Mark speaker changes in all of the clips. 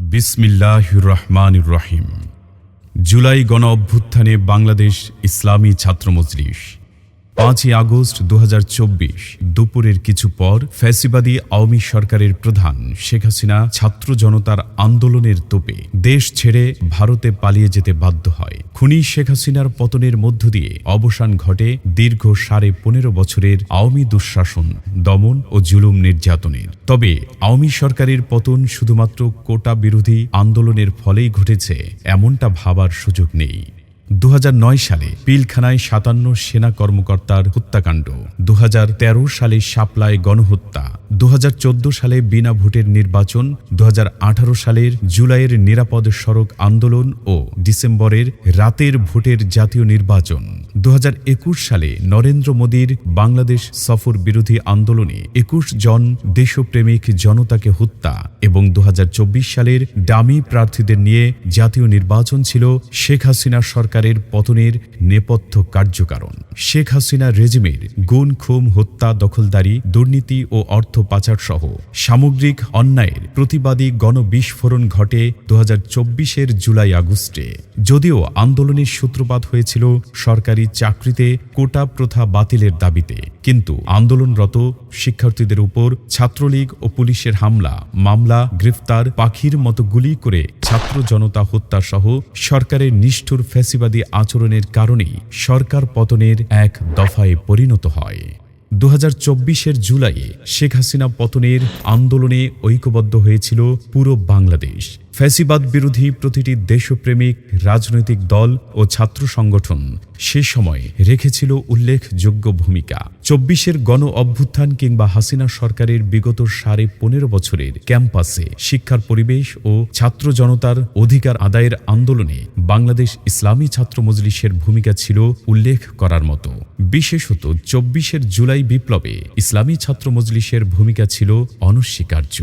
Speaker 1: বিসমিল্লাহ রহমান রহিম জুলাই গণ অভ্যুত্থানে বাংলাদেশ ইসলামী ছাত্র মজলিস। পাঁচই আগস্ট দু হাজার চব্বিশ, দুপুরের কিছু পর ফ্যাসিবাদী আওয়ামী সরকারের প্রধান শেখ হাসিনা ছাত্র জনতার আন্দোলনের তোপে দেশ ছেড়ে ভারতে পালিয়ে যেতে বাধ্য হয়। খুনি শেখ হাসিনার পতনের মধ্য দিয়ে অবসান ঘটে দীর্ঘ সাড়ে পনেরো বছরের আওয়ামী দুঃশাসন, দমন ও জুলুম নির্যাতনের। তবে আওয়ামী সরকারের পতন শুধুমাত্র কোটা বিরোধী আন্দোলনের ফলেই ঘটেছে, এমনটা ভাবার সুযোগ নেই। দু হাজার নয় সালে পিলখানায় সাতান্ন সেনা কর্মকর্তার হত্যাকাণ্ড দু হাজার তেরো সালে শাপলায় গণহত্যা দু হাজার চোদ্দ সালে বিনা ভোটের নির্বাচন দু হাজার আঠারো সালের জুলাইয়ের নিরাপদ সড়ক আন্দোলন ও ডিসেম্বরের রাতের ভোটের জাতীয় নির্বাচন দু হাজার একুশ সালে নরেন্দ্র মোদীর বাংলাদেশ সফর বিরোধী আন্দোলনে একুশ জন দেশপ্রেমিক জনতাকে হত্যা এবং দু হাজার চব্বিশ সালের ডামি প্রার্থীদের নিয়ে জাতীয় নির্বাচন ছিল শেখ হাসিনা সরকারের পতনের নেপথ্য কার্যকারণ। শেখ হাসিনা রেজিমের গুণ, খুম, হত্যা, দখলদারি, দুর্নীতি ও অর্থ পাচার সহ সামগ্রিক অন্যায়ের প্রতিবাদী গণবিস্ফোরণ ঘটে দু এর জুলাই আগস্টে। যদিও আন্দোলনের সূত্রপাত হয়েছিল সরকারি চাকরিতে কোটা প্রথা বাতিলের দাবিতে। কিন্তু আন্দোলনরত শিক্ষার্থীদের উপর ছাত্রলীগ ও পুলিশের হামলা, মামলা, গ্রেফতার, পাখির মতো গুলি করে ছাত্র জনতা হত্যা সহ সরকারের নিষ্ঠুর ফ্যাসিবাদী আচরণের কারণেই সরকার পতনের এক দফায় পরিণত হয়। দু হাজার জুলাইয়ে শেখ হাসিনা পতনের আন্দোলনে ঐক্যবদ্ধ হয়েছিল পুরো বাংলাদেশ। ফ্যাসিবাদ বিরোধী প্রতিটি দেশপ্রেমিক, রাজনৈতিক দল ও ছাত্র সংগঠন সে সময় রেখেছিল উল্লেখযোগ্য ভূমিকা। চব্বিশের গণ অভ্যুত্থান কিংবা হাসিনা সরকারের বিগত সাড়ে পনেরো বছরের ক্যাম্পাসে শিক্ষার পরিবেশ ও ছাত্র জনতার অধিকার আদায়ের আন্দোলনে বাংলাদেশ ইসলামী ছাত্র মজলিসের ভূমিকা ছিল উল্লেখ করার মতো। বিশেষত চব্বিশের জুলাই বিপ্লবে ইসলামী ছাত্র মজলিসের ভূমিকা ছিল অনস্বীকার্য।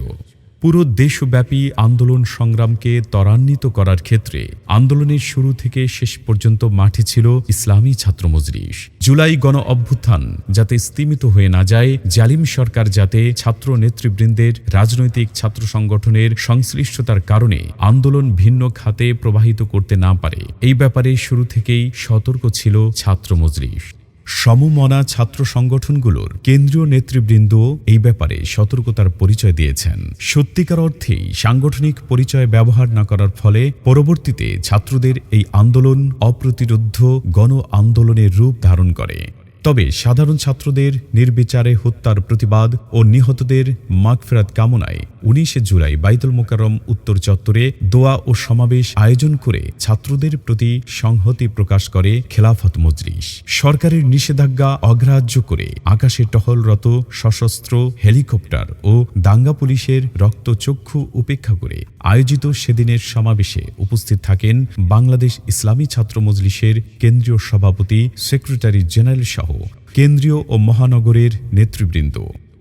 Speaker 1: পুরো দেশব্যাপী আন্দোলন সংগ্রামকে ত্বরান্বিত করার ক্ষেত্রে আন্দোলনের শুরু থেকে শেষ পর্যন্ত মাঠে ছিল ইসলামী ছাত্র মজলিস। জুলাই গণ অভ্যুত্থান যাতে স্তিমিত হয়ে না যায়, জালিম সরকার যাতে ছাত্র নেতৃবৃন্দের রাজনৈতিক ছাত্র সংগঠনের সংশ্লিষ্টতার কারণে আন্দোলন ভিন্ন খাতে প্রবাহিত করতে না পারে। এই ব্যাপারে শুরু থেকেই সতর্ক ছিল ছাত্র মজলিস। সমমনা ছাত্র সংগঠনগুলোর কেন্দ্রীয় নেতৃবৃন্দ এই ব্যাপারে সতর্কতার পরিচয় দিয়েছেন। সত্যিকার অর্থেই সাংগঠনিক পরিচয় ব্যবহার না করার ফলে পরবর্তীতে ছাত্রদের এই আন্দোলন অপ্রতিরোধ গণ আন্দোলনের রূপ ধারণ করে। তবে সাধারণ ছাত্রদের নির্বিচারে হত্যার প্রতিবাদ ও নিহতদের মাগফেরাত কামনায় উনিশে জুলাই বাইতুল মোকারম উত্তর চত্বরে দোয়া ও সমাবেশ আয়োজন করে ছাত্রদের প্রতি সংহতি প্রকাশ করে খেলাফত মজলিস। সরকারের নিষেধাজ্ঞা অগ্রাহ্য করে আকাশে টহলরত সশস্ত্র হেলিকপ্টার ও দাঙ্গা পুলিশের রক্তচক্ষু উপেক্ষা করে আয়োজিত সেদিনের সমাবেশে উপস্থিত থাকেন বাংলাদেশ ইসলামী ছাত্র মজলিসের কেন্দ্রীয় সভাপতি, সেক্রেটারি জেনারেল সহ কেন্দ্রীয় ও মহানগরের নেতৃবৃন্দ।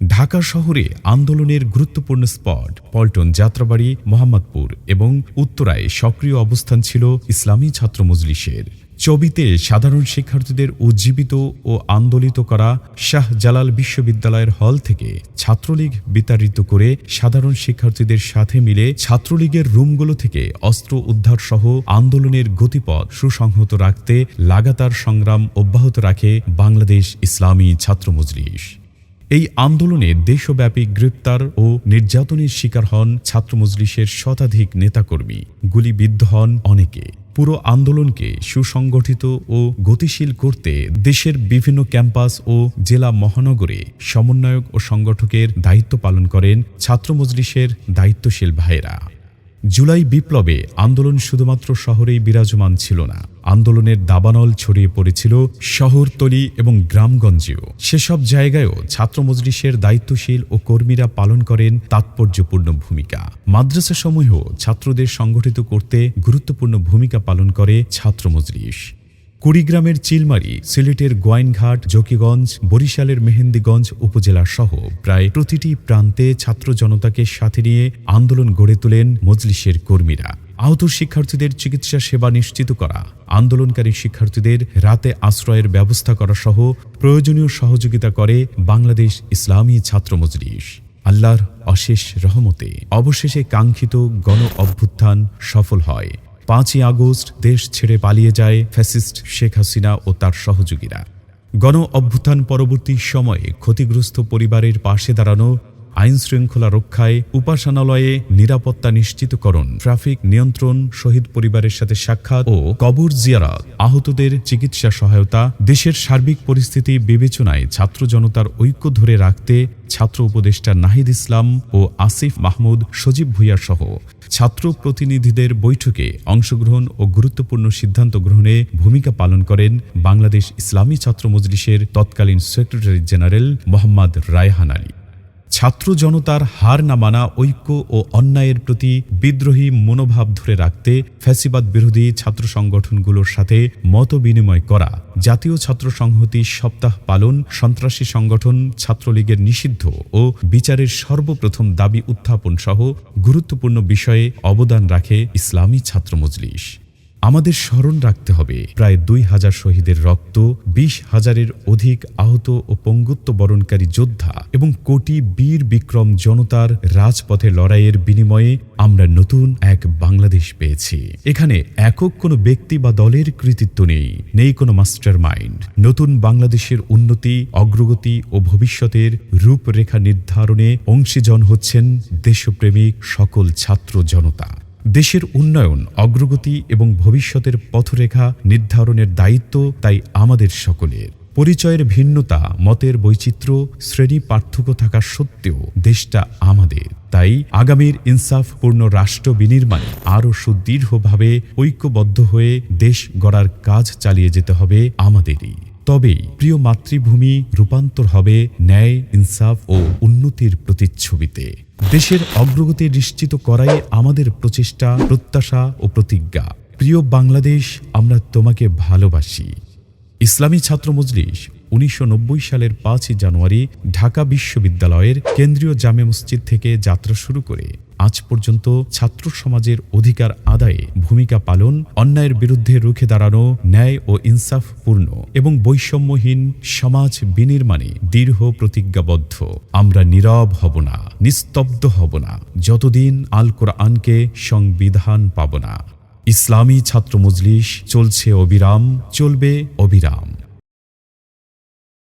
Speaker 1: ঢাকা শহরে আন্দোলনের গুরুত্বপূর্ণ স্পট পল্টন যাত্রাবাড়ি, মোহাম্মদপুর এবং উত্তরায় সক্রিয় অবস্থান ছিল ইসলামী ছাত্র মজলিসের। ছবিতে সাধারণ শিক্ষার্থীদের উজ্জীবিত ও আন্দোলিত করা শাহ জালাল বিশ্ববিদ্যালয়ের হল থেকে ছাত্রলীগ বিতাড়িত করে সাধারণ শিক্ষার্থীদের সাথে মিলে ছাত্রলীগের রুমগুলো থেকে অস্ত্র উদ্ধার সহ আন্দোলনের গতিপথ সুসংহত রাখতে লাগাতার সংগ্রাম অব্যাহত রাখে বাংলাদেশ ইসলামী ছাত্র মজলিস। এই আন্দোলনে দেশব্যাপী গ্রেপ্তার ও নির্যাতনের শিকার হন ছাত্র মজলিসের শতাধিক নেতাকর্মী। গুলিবিদ্ধ হন অনেকে। পুরো আন্দোলনকে সুসংগঠিত ও গতিশীল করতে দেশের বিভিন্ন ক্যাম্পাস ও জেলা মহানগরে সমন্বয়ক ও সংগঠকের দায়িত্ব পালন করেন ছাত্র মজলিসের দায়িত্বশীল ভাইয়েরা। জুলাই বিপ্লবে আন্দোলন শুধুমাত্র শহরেই বিরাজমান ছিল না আন্দোলনের দাবানল ছড়িয়ে পড়েছিল শহরতলি এবং গ্রামগঞ্জেও। সেসব জায়গায়ও ছাত্র মজলিসের দায়িত্বশীল ও কর্মীরা পালন করেন তাৎপর্যপূর্ণ ভূমিকা। মাদ্রাসাসমূহেও ছাত্রদের সংগঠিত করতে গুরুত্বপূর্ণ ভূমিকা পালন করে ছাত্র মজলিস। কুড়িগ্রামের চিলমারি, সিলেটের গোয়াইনঘাট, জকিগঞ্জ, বরিশালের মেহেন্দিগঞ্জ উপজেলা সহ প্রায় প্রতিটি প্রান্তে ছাত্র জনতাকে সাথে নিয়ে আন্দোলন গড়ে তোলেন মজলিসের কর্মীরা। আহত শিক্ষার্থীদের চিকিৎসা সেবা নিশ্চিত করা, আন্দোলনকারী শিক্ষার্থীদের রাতে আশ্রয়ের ব্যবস্থা করা সহ প্রয়োজনীয় সহযোগিতা করে বাংলাদেশ ইসলামী ছাত্র মজলিস। আল্লাহর অশেষ রহমতে অবশেষে কাঙ্ক্ষিত গণ অভ্যুত্থান সফল হয়। পাঁচই আগস্ট দেশ ছেড়ে পালিয়ে যায় ফ্যাসিস্ট শেখ হাসিনা ও তার সহযোগীরা। গণ অভ্যুত্থান পরবর্তী সময়ে ক্ষতিগ্রস্ত পরিবারের পাশে দাঁড়ানো আইন শৃঙ্খলা রক্ষায় উপাসনালয়ে নিরাপত্তা নিশ্চিতকরণ, ট্রাফিক নিয়ন্ত্রণ, শহীদ পরিবারের সাথে সাক্ষাৎ ও কবর জিয়ারাত, আহতদের চিকিৎসা সহায়তা, দেশের সার্বিক পরিস্থিতি বিবেচনায় ছাত্র জনতার ঐক্য ধরে রাখতে ছাত্র উপদেষ্টা নাহিদ ইসলাম ও আসিফ মাহমুদ, সজীব ভুইয়া সহ ছাত্র প্রতিনিধিদের বৈঠকে অংশগ্রহণ ও গুরুত্বপূর্ণ সিদ্ধান্ত গ্রহণে ভূমিকা পালন করেন বাংলাদেশ ইসলামী ছাত্র মজলিসের তৎকালীন সেক্রেটারি জেনারেল মোহাম্মদ রায়হান আলী। ছাত্র জনতার হার না মানা ঐক্য ও অন্যায়ের প্রতি বিদ্রোহী মনোভাব ধরে রাখতে ফ্যাসিবাদ বিরোধী ছাত্র সংগঠনগুলোর সাথে মত বিনিময় করা। জাতীয় ছাত্র সংহতি সপ্তাহ পালন, সন্ত্রাসী সংগঠন, ছাত্রলীগের নিষিদ্ধ ও বিচারের সর্বপ্রথম দাবি উত্থাপন সহ গুরুত্বপূর্ণ বিষয়ে অবদান রাখে ইসলামী ছাত্র মজলিস। আমাদের স্মরণ রাখতে হবে, প্রায় দুই হাজার শহীদের রক্ত, বিশ হাজারের অধিক আহত ও পঙ্গুত্ব বরণকারী যোদ্ধা এবং কোটি বীর বিক্রম জনতার রাজপথে লড়াইয়ের বিনিময়ে আমরা নতুন এক বাংলাদেশ পেয়েছি। এখানে একক কোনো ব্যক্তি বা দলের কৃতিত্ব নেই নেই কোনো মাস্টার মাইন্ড নতুন বাংলাদেশের উন্নতি, অগ্রগতি ও ভবিষ্যতের রূপরেখা নির্ধারণে অংশীজন হচ্ছেন দেশপ্রেমিক সকল ছাত্র জনতা। দেশের উন্নয়ন, অগ্রগতি এবং ভবিষ্যতের পথরেখা নির্ধারণের দায়িত্ব তাই আমাদের সকলের। পরিচয়ের ভিন্নতা, মতের বৈচিত্র্য, শ্রেণি পার্থক্য থাকা সত্ত্বেও দেশটা আমাদের। তাই আগামীর ইনসাফপূর্ণ রাষ্ট্র বিনির্মাণে আরও সুদৃঢ়ভাবে ঐক্যবদ্ধ হয়ে দেশ গড়ার কাজ চালিয়ে যেতে হবে আমাদেরই। তবেই প্রিয় মাতৃভূমি রূপান্তর হবে ন্যায়, ইনসাফ ও উন্নতির প্রতিচ্ছবিতে। দেশের অগ্রগতি নিশ্চিত করাই আমাদের প্রচেষ্টা, প্রত্যাশা ও প্রতিজ্ঞা। প্রিয় বাংলাদেশ, আমরা তোমাকে ভালোবাসি। ইসলামী ছাত্র মজলিস, উনিশশো নব্বই সালের পাঁচই জানুয়ারি, ঢাকা বিশ্ববিদ্যালয়ের কেন্দ্রীয় জামে মসজিদ থেকে যাত্রা শুরু করে। আজ পর্যন্ত ছাত্র সমাজের অধিকার আদায়ে ভূমিকা পালন, অন্যায়ের বিরুদ্ধে রুখে দাঁড়ানো, ন্যায় ও ইনসাফপূর্ণ এবং বৈষম্যহীন সমাজ বিনির্মাণে দীর্ঘ প্রতিজ্ঞাবদ্ধ। আমরা নীরব হব না, নিস্তব্ধ হব না, যতদিন আল কোরআনকে সংবিধান পাব না। ইসলামী ছাত্র মজলিস, চলছে অবিরাম, চলবে অবিরাম।